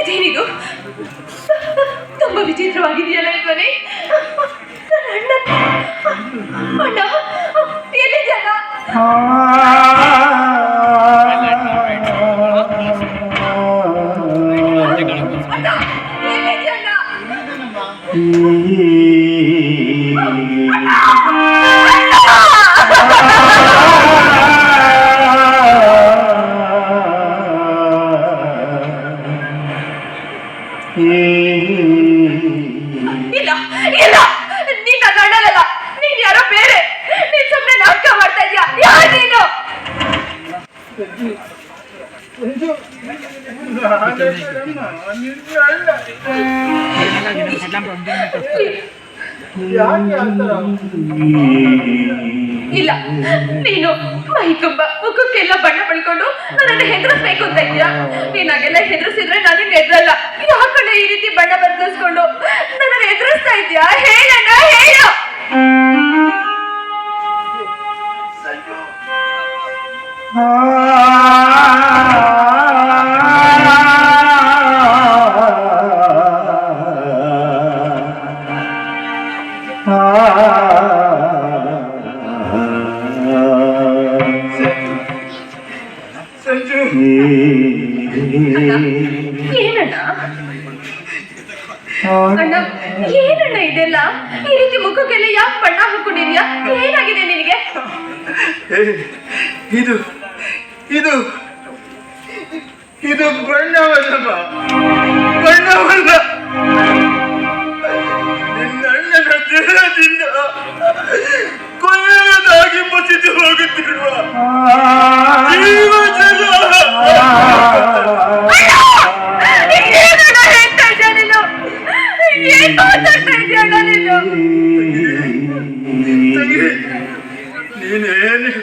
ಇದೇನಿದು? ತುಂಬಾ ವಿಚಿತ್ರವಾಗಿದೆಯಲ್ಲ ಈ ಧ್ವನಿ? ನನ್ನ ಅಣ್ಣ. ಅಣ್ಣ ಎಲ್ಲಿದ್ಯಣ್ಣ ಅಣ್ಣ ಇಲ್ಲ ಇಲ್ಲ. ನೀನ್ ನನ್ನ ಅಣ್ಣನಲ್ಲ ನೀನ್ ಯಾರೋ ಬೇರೆ. ನೀನ್ ಸುಮ್ಮನೆ ನಾಟಕ ಮಾಡ್ತಾ ಇದ್ಯಾ? ಯಾರು ನೀನು? ಇಲ್ಲ ನೀನು ಮೈ ತುಂಬ ಮುಖಕ್ಕೆಲ್ಲ ಬಣ್ಣ ಬಳ್ಕೊಂಡು ನನ್ನ ಹೆದರಿಸ್ಬೇಕು ಅಂತ ಇದ್ದೀರಾ? ನೀನಾಗೆಲ್ಲ ಹೆದರಿಸಿದ್ರೆ ನಾನು ಹೆದರಲ್ಲ. ಯಾಕಂದ್ರೆ ಈ ರೀತಿ ಬಣ್ಣ ಬದಲಿಸ್ಕೊಂಡು ಏನಣ್ಣ? ಅಣ್ಣ, ಏನಣ್ಣ ಇದೆಲ್ಲ? ಈ ರೀತಿ ಮುಖಕ್ಕೆಲ್ಲ ಯಾಕೆ ಬಣ್ಣ ಹಾಕೊಂಡಿದ್ಯಾ? ಏನಾಗಿದೆ ನಿನಗೆ? ಇದು ಇದು ಇದು ಬಣ್ಣವಲ್ಲಮ್ಮ ಬಣ್ಣವಲ್ಲ.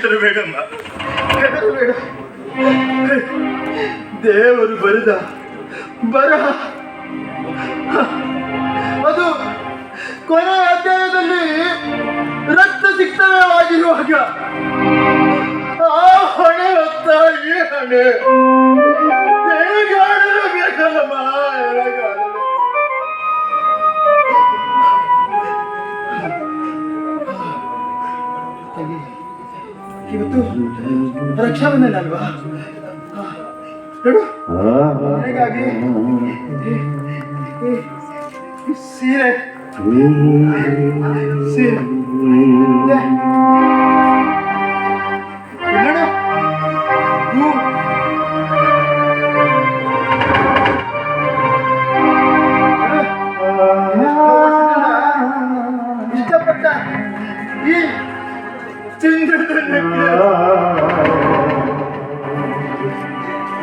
ನೀನೇನು ಬೇಡ ದೇವರು ಬರೆದ ಬರ. ಅದು ಕೊನೆ ಅಧ್ಯಾಯದಲ್ಲಿ ರಕ್ತ ಸಿಕ್ತವಾಗಿರುವಾಗ ಆ ಹೊಣೆ ಹೊತ್ತ ಈ ಹೊಣೆ. ರಕ್ಷಾಬಂಧನ ಅಲ್ವಾ ಈ ಸೀರೆ. ಸೀರೆ. ಇಷ್ಟಪಟ್ಟ ಈ ಚಿನ್ನದ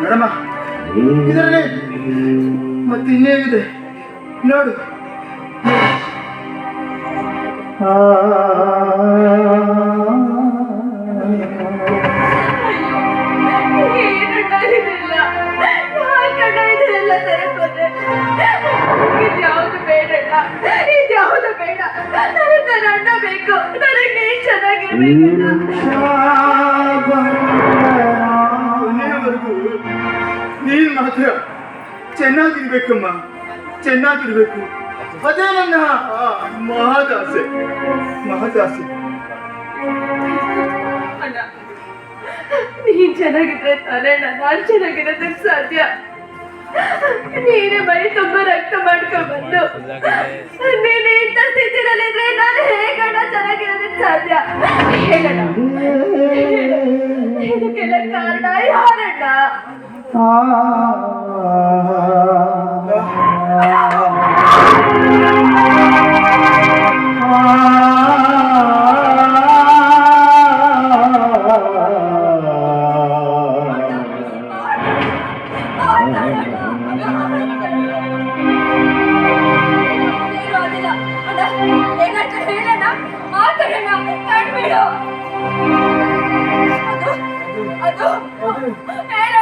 ನೋಡಮ್ಮ. ಇದರಲ್ಲಿ ಮತ್ತೆ ಇನ್ನೇನಿದೆ? ನೋಡು. ಇದ್ಯಾವುದು ಇದ್ಯಾವುದು ಬೇಡ ನನಗೆ ನನ್ನ ಅಣ್ಣ ಬೇಕು ನನಗೆ ನೀನ್ ಚೆನ್ನಾಗಿರ್ಬೇಕು ಕೊನೆಯವರೆಗೂ ನೀನ್ ಮಾತ್ರ ಚೆನ್ನಾಗಿರ್ಬೇಕಮ್ಮ, ಚೆನ್ನಾಗಿರ್ಬೇಕು. ಅದೇ ನನ್ನ ಮಹಾದಾಸೆ, ಮಹದಾಸೆ. ನೀನ್ ಚೆನ್ನಾಗಿದ್ರೆ ತಾನೇ ನಾನ್ ಚೆನ್ನಾಗಿರೋದಕ್ಕೆ ಸಾಧ್ಯ. ನೀನೇ ಮೈ ತುಂಬಾ ರಕ್ತ ಮಾಡ್ಕೊಂಡ್ ಬಂದು. ನೀನು ಇಂಥ ಸ್ಥಿತಿನಲ್ಲಿದ್ರೆ ನಾನು ಹೇಗಣ್ಣ ಚೆನ್ನಾಗಿರೋದಕ್ಕೆ ಸಾಧ್ಯ? ಹೇಗಣ್ಣ. ಇದಕ್ಕೆಲ್ಲ ಕಾರಣ ಯಾರಣ್ಣ? ಅದು ಅದು ಹೇಳಣ್ಣ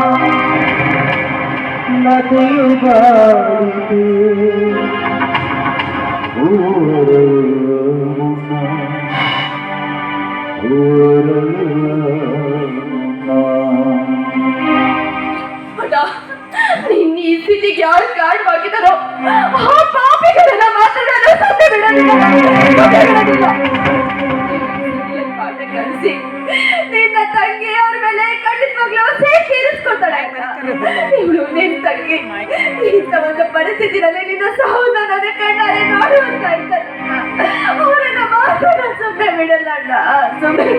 ಬಾಡಿದೆ ಅಣ್ಣ ನಿನ್ನ ಈ ಸ್ಥಿತಿಗೆ ಯಾರು ಕಾರಣವಾಗಿದ್ದಾರೋ ಮಾತನಾಡಲು ಬಿಡಲಿಲ್ಲ. ನಿನ್ನ ಪಾಠ ಕಲಿಸಿ ನಿನ್ನ ತಂಗಿ ಅವ್ರ ಮೇಲೆ ಖಂಡಿತವಾಗ್ಲೂ ಸೇರಿ ತೀರಿಸ್ಕೊಳ್ತಾಳೆ ಇವಳು ನಿನ್ನ ತಂಗಿ ಇಂಥ ಒಂದು ಪರಿಸ್ಥಿತಿನಲ್ಲಿ ನಿನ್ನ ನನ್ನ ಕಣ್ಣಾರೆ ಅಂತ ಇದ್ದಾನೆ ಅವರನ್ನ ಮಾತ್ರ ಸುಮ್ಮನೆ ಬಿಡಲ್ಲ ಅಣ್ಣ. ಸುಮ್ಮನೆ